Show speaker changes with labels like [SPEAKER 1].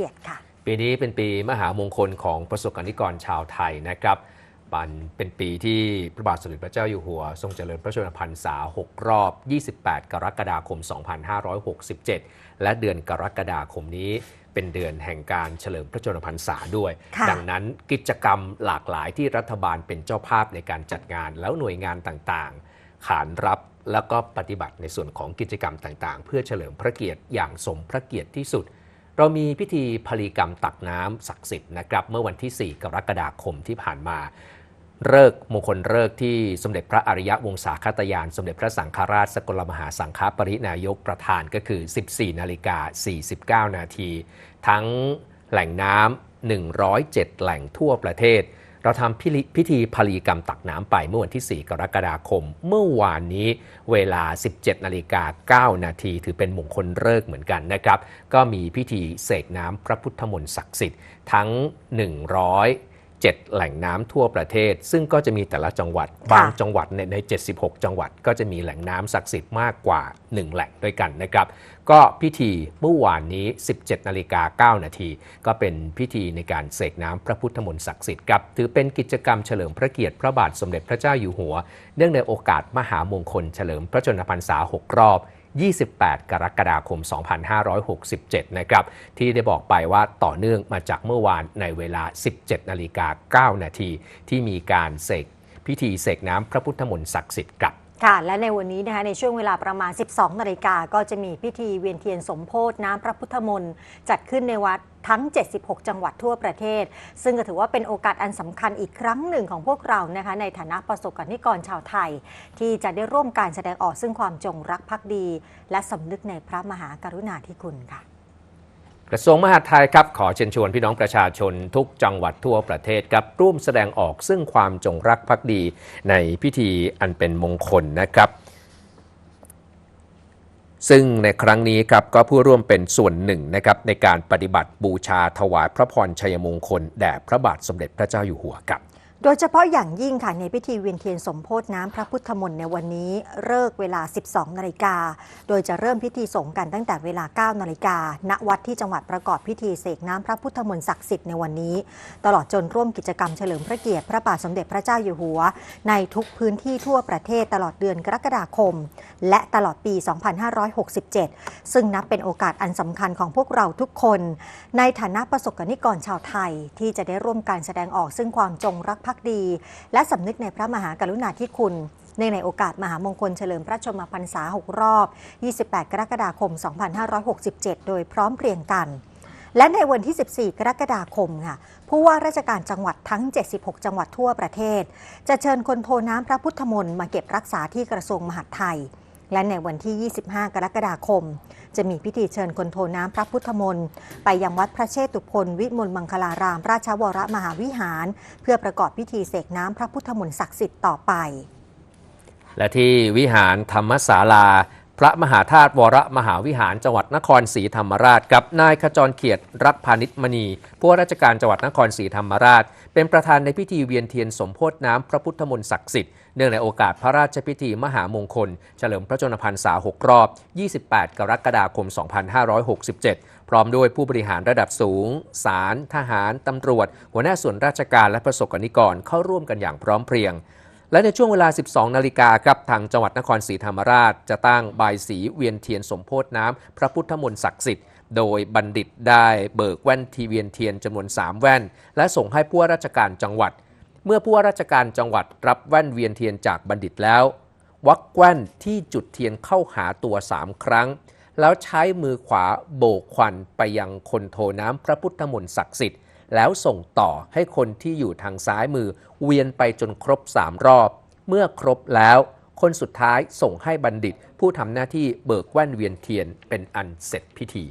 [SPEAKER 1] เกียรติค่ะ
[SPEAKER 2] ปีนี้เป็นปีมหามงคลของประสบกนิกรชาวไทยนะครับปันเป็นปีที่พระบาทสมเด็จพระเจ้าอยู่หัว ทรงเจริญพระชนมพรรษา 6 รอบ 28 กรกฎาคม 2567 และเดือนกรกฎาคมนี้เป็นเดือนแห่งการเฉลิมพระชนมพรรษาด้วย
[SPEAKER 1] ค่ะ
[SPEAKER 2] ดังนั้นกิจกรรมหลากหลายที่รัฐบาลเป็นเจ้าภาพในการจัดงานแล้วหน่วยงานต่างๆ ขานรับแล้วก็ปฏิบัติในส่วนของกิจกรรมต่างๆ เพื่อเฉลิมพระเกียรติอย่างสมพระเกียรติที่สุด เรามีพิธีพลีกรรมตักน้ำศักดิ์สิทธิ์นะครับเมื่อวันที่ 4 กรกฎาคมที่ผ่านมาเลิกมงคลเลิกที่สมเด็จพระอริยะวงศาคตยาน สมเด็จพระสังฆราชสกลมหาสังฆปรินายกประธานก็คือ 14 นาฬิกา 49 นาที ทั้งแหล่งน้ำ107 แหล่งทั่วประเทศ เราทำพิธีพิธีพลีกรรมตักน้ำไปเมื่อวันที่ 4 กรกฎาคม เมื่อวานนี้เวลา 17นาฬิกา9นาทีถือเป็นมงคลเลิกเหมือนกันนะครับ ก็มีพิธีเสกน้ำพระพุทธมนต์ศักดิ์สิทธิ์ทั้ง 100 7 แหล่งน้ำทั่วประเทศ ซึ่งก็จะมีแต่ละจังหวัด บางจังหวัดในใน76 จังหวัด ก็จะมีแหล่งน้ำศักดิ์สิทธิ์มากกว่า 1 แหล่งด้วยกันนะครับ ก็พิธีเมื่อวานนี้ 17 นาฬิกา 9 นาที ก็เป็นพิธีในการเสกน้ำพระพุทธมนต์ศักดิ์สิทธิ์ครับ ถือเป็นกิจกรรมเฉลิมพระเกียรติพระบาทสมเด็จพระเจ้าอยู่หัว เนื่องในโอกาสมหามงคลเฉลิมพระชนมพรรษา 6 รอบ 28 กรกฎาคม 2567 นะครับ ที่ได้บอกไปว่าต่อเนื่องมาจากเมื่อวานในเวลา 17 นาฬิกา 9 นาที ที่มีการเสกพิธีเสกน้ำพระพุทธมนต์ศักดิ์สิทธิ์กลับ
[SPEAKER 1] ค่ะ และในวันนี้นะคะในช่วงเวลาประมาณ 12 นาฬิกาก็จะมีพิธีเวียนเทียนสมโพธน้ำพระพุทธมนต์จัดขึ้นในวัดทั้ง 76 จังหวัดทั่วประเทศ ซึ่งก็ถือว่าเป็นโอกาสอันสำคัญอีกครั้งหนึ่งของพวกเรานะคะในฐานะประสบกนิกรชาวไทย ที่จะได้ร่วมการแสดงออกซึ่งความจงรักภักดี และสำนึกในพระมหากรุณาธิคุณค่ะ
[SPEAKER 2] กระทรวงมหาดไทยครับขอเชิญชวนพี่น้องประชาชนทุกจังหวัดทั่วประเทศครับร่วมแสดงออกซึ่งความจงรักภักดีในพิธีอันเป็นมงคลนะครับ ซึ่งในครั้งนี้ครับก็ผู้ร่วมเป็นส่วนหนึ่งนะครับในการปฏิบัติบูชาถวายพระพรชัยมงคลแด่พระบาทสมเด็จพระเจ้าอยู่หัวครับ
[SPEAKER 1] โดยเฉพาะอย่างยิ่งค่ะในพิธีเวียนเทียนสมโพธน้ำพระพุทธมนต์ในวันนี้เลิกเวลา 12 นาฬิกา โดยจะเริ่มพิธีสงกันตั้งแต่เวลา 9 นาฬิกา ณ วัดที่จังหวัดประกอบพิธีเสกน้ำพระพุทธมนต์ศักดิ์สิทธิ์ในวันนี้ ตลอดจนร่วมกิจกรรมเฉลิมพระเกียรติพระบาทสมเด็จพระเจ้าอยู่หัว ในทุกพื้นที่ทั่วประเทศตลอดเดือนกรกฎาคม และตลอดปี 2567 ซึ่งนับเป็นโอกาสอันสำคัญของพวกเราทุกคน ในฐานะประสบกนิกรชาวไทย ที่จะได้ร่วมการแสดงออกซึ่งความจงรักภักดี และสำนึกในพระมหากรุณาธิคุณเนื่องในโอกาสมหามงคลเฉลิมพระชนมพรรษา 6 รอบ 28 กรกฎาคม 2567 โดยพร้อมเพรียงกัน และในวันที่ 14 กรกฎาคมค่ะ ผู้ว่าราชการจังหวัดทั้ง 76 จังหวัดทั่วประเทศ จะเชิญคนโทน้ำพระพุทธมนต์มาเก็บรักษาที่กระทรวงมหาดไทย และในวันที่ 25 กรกฎาคม จะมีพิธีเชิญคนโทน้ำพระพุทธมนต์ไปยังวัดพระเชตุพนวิมลมังคลาราม ราชวรมหาวิหาร เพื่อประกอบพิธีเสกน้ำพระพุทธมนต์ศักดิ์สิทธิ์ต่อไป
[SPEAKER 2] และที่วิหารธรรมศาลา พระมหาธาตุวรมหาวิหารจังหวัดนครศรีธรรมราชกับนายขจรเขียดรักพานิชมณีผู้ว่าราชการจังหวัดนครศรีธรรมราช เป็นประธานในพิธีเวียนเทียนสมโพธน้ำพระพุทธมนต์ศักดิ์สิทธิ์เนื่องในโอกาสพระราชพิธีมหามงคล เฉลิมพระชนมพรรษา 6 รอบ 28 กรกฎาคม 2567 พร้อมด้วยผู้บริหารระดับสูง ศาลทหารตำรวจ หัวหน้าส่วนราชการและประสบกนิกรเข้าร่วมกันอย่างพร้อมเพรียง และในช่วงเวลา 12 นาฬิกาครับ ทางจังหวัดนครศรีธรรมราช จะตั้งบายสีเวียนเทียนสมโพธน้ำพระพุทธมนต์ศักดิ์สิทธิ์ โดยบัณฑิตได้เบิกแว่นทีเวียนเทียนจำนวน 3 แว่น และส่งให้ผู้ว่าราชการจังหวัด เมื่อผู้ว่าราชการจังหวัดรับแว่นเวียนเทียนจากบัณฑิตแล้ว วักแว่นที่จุดเทียนเข้าหาตัว 3 ครั้ง แล้วใช้มือขวาโบกควันไปยังคนโทน้ำพระพุทธมนต์ศักดิ์สิทธิ์ แล้วส่งต่อให้คนที่อยู่ทางซ้ายมือ เวียนไปจนครบ 3 รอบ เมื่อครบแล้ว คนสุดท้ายส่งให้บัณฑิต ผู้ทำหน้าที่เบิกแว่นเวียนเทียนเป็นอันเสร็จพิธี